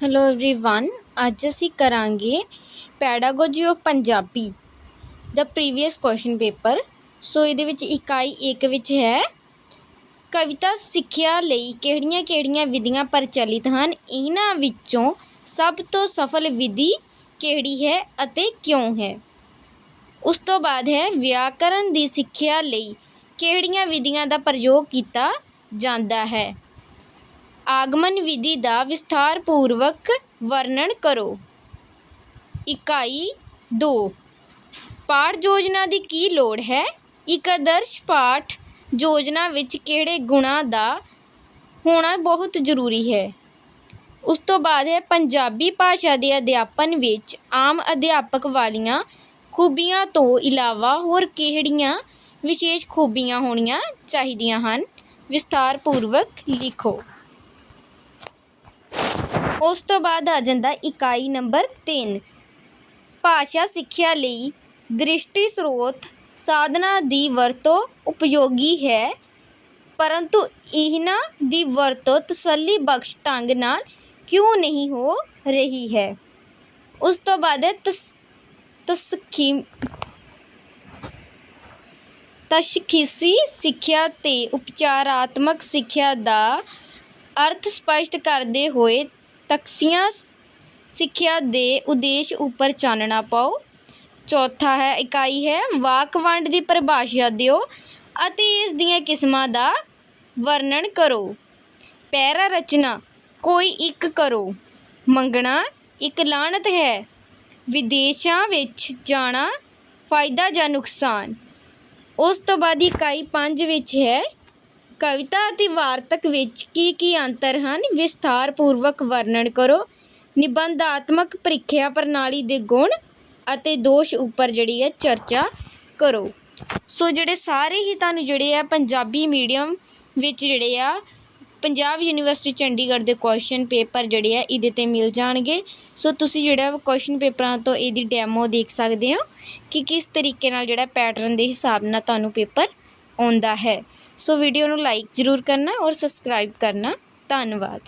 Hello everyone ਅੱਜ ਅਸੀਂ ਕਰਾਂਗੇ ਪੈਡਾਗੋਜੀ ਆਫ ਪੰਜਾਬੀ ਦਾ ਪ੍ਰੀਵੀਅਸ ਕੁਐਸਚਨ ਪੇਪਰ ਸੋ ਇਹਦੇ ਵਿੱਚ ਇਕਾਈ 1 ਵਿੱਚ ਹੈ ਕਵਿਤਾ ਸਿੱਖਿਆ ਲਈ ਕਿਹੜੀਆਂ-ਕਿਹੜੀਆਂ ਵਿਧੀਆਂ ਪ੍ਰਚਲਿਤ ਹਨ ਇਹਨਾਂ ਵਿੱਚੋਂ ਸਭ ਤੋਂ ਸਫਲ ਵਿਧੀ ਕਿਹੜੀ ਹੈ ਅਤੇ ਕਿਉਂ ਹੈ ਉਸ ਤੋਂ ਬਾਅਦ ਹੈ ਵਿਆਕਰਨ ਦੀ ਸਿੱਖਿਆ ਲਈ ਕਿਹੜੀਆਂ ਵਿਧੀਆਂ ਦਾ ਪ੍ਰਯੋਗ ਕੀਤਾ ਜਾਂਦਾ ਹੈ ਆਗਮਨ ਵਿਧੀ ਦਾ ਵਿਸਥਾਰਪੂਰਵਕ ਵਰਣਨ ਕਰੋ। ਇਕਾਈ 2 ਪਾਠ ਯੋਜਨਾ ਦੀ ਕੀ ਲੋੜ ਹੈ? ਇੱਕ ਆਦਰਸ਼ ਪਾਠ ਯੋਜਨਾ ਵਿੱਚ ਕਿਹੜੇ ਗੁਣਾਂ ਦਾ ਹੋਣਾ ਬਹੁਤ ਜ਼ਰੂਰੀ ਹੈ? ਉਸ ਤੋਂ ਬਾਅਦ ਹੈ ਪੰਜਾਬੀ ਭਾਸ਼ਾ ਦੇ ਅਧਿਆਪਨ ਵਿੱਚ ਆਮ ਅਧਿਆਪਕ ਵਾਲੀਆਂ ਖੂਬੀਆਂ ਤੋਂ ਇਲਾਵਾ ਹੋਰ ਕਿਹੜੀਆਂ ਵਿਸ਼ੇਸ਼ ਖੂਬੀਆਂ ਹੋਣੀਆਂ ਚਾਹੀਦੀਆਂ ਹਨ? ਵਿਸਥਾਰਪੂਰਵਕ ਲਿਖੋ। ਉਸ ਤੋਂ ਬਾਅਦ ਆ ਜਾਂਦਾ ਇਕਾਈ ਨੰਬਰ 3 ਭਾਸ਼ਾ ਸਿੱਖਿਆ ਲਈ ਦ੍ਰਿਸ਼ਟੀ ਸਰੋਤ ਸਾਧਨਾਂ ਦੀ ਵਰਤੋਂ ਉਪਯੋਗੀ ਹੈ, ਪਰੰਤੂ ਇਹਨਾਂ ਦੀ ਵਰਤੋਂ ਤਸੱਲੀ ਬਖਸ਼ ਢੰਗ ਨਾਲ ਕਿਉਂ ਨਹੀਂ ਹੋ ਰਹੀ ਹੈ? ਉਸ ਤੋਂ ਬਾਅਦ ਹੈ ਤਸ, ਤਸਖੀ, ਤਸ਼ਖੀਸੀ ਸਿੱਖਿਆ ਤੇ ਉਪਚਾਰਾਤਮਕ ਸਿੱਖਿਆ ਦਾ ਅਰਥ ਸਪਸ਼ਟ ਕਰਦੇ ਹੋਏ ਤਕਸੀਆ ਸਿੱਖਿਆ ਦੇ ਉਦੇਸ਼ ਉੱਪਰ ਚਾਨਣਾ ਪਾਓ। ਚੌਥਾ ਹੈ, ਇਕਾਈ ਹੈ, ਵਾਕ ਵੰਡ ਦੀ ਪਰਿਭਾਸ਼ਾ ਦਿਓ ਅਤੇ ਇਸ ਦੀਆਂ ਕਿਸਮਾਂ ਦਾ ਵਰਣਨ ਕਰੋ। ਪੈਰਾ ਰਚਨਾ, ਕੋਈ ਇੱਕ ਕਰੋ। ਮੰਗਣਾ, ਇੱਕ ਲਾਹਨਤ ਹੈ। ਵਿਦੇਸ਼ਾਂ ਵਿੱਚ ਜਾਣਾ, ਫਾਇਦਾ ਜਾਂ ਨੁਕਸਾਨ। ਉਸ ਤੋਂ ਬਾਅਦ ਇਕਾਈ 5 ਵਿੱਚ ਹੈ ਕਵਿਤਾ ਅਤੇ ਵਾਰਤਕ ਵਿੱਚ ਕੀ ਕੀ ਅੰਤਰ ਹਨ, ਵਿਸਥਾਰਪੂਰਵਕ ਵਰਣਨ ਕਰੋ। ਨਿਬੰਧਾਤਮਕ ਪ੍ਰੀਖਿਆ ਪ੍ਰਣਾਲੀ ਦੇ ਗੁਣ ਅਤੇ ਦੋਸ਼ ਉੱਪਰ ਜਿਹੜੀ ਹੈ ਚਰਚਾ ਕਰੋ। ਸੋ ਜਿਹੜੇ ਸਾਰੇ ਹੀ ਤੁਹਾਨੂੰ ਜਿਹੜੇ ਆ ਪੰਜਾਬੀ ਮੀਡੀਅਮ ਵਿੱਚ ਜਿਹੜੇ ਆ, ਪੰਜਾਬ ਯੂਨੀਵਰਸਿਟੀ ਚੰਡੀਗੜ੍ਹ ਦੇ ਕੁਐਸਚਨ ਪੇਪਰ ਜਿਹੜੇ ਆ ਇਹਦੇ ਤੇ ਮਿਲ ਜਾਣਗੇ। ਸੋ ਤੁਸੀਂ ਜਿਹੜਾ ਕੁਐਸਚਨ ਪੇਪਰਾਂ ਤੋਂ ਇਹਦੀ ਡੈਮੋ ਦੇਖ ਸਕਦੇ ਹੋ ਕਿ ਕਿਸ ਤਰੀਕੇ ਨਾਲ ਜਿਹੜਾ ਪੈਟਰਨ ਦੇ ਹਿਸਾਬ ਨਾਲ ਤੁਹਾਨੂੰ ਪੇਪਰ ਆਉਂਦਾ ਹੈ। ਸੋ ਵੀਡੀਓ ਨੂੰ ਲਾਈਕ ਜ਼ਰੂਰ ਕਰਨਾ ਔਰ ਸਬਸਕ੍ਰਾਈਬ ਕਰਨਾ। ਧੰਨਵਾਦ।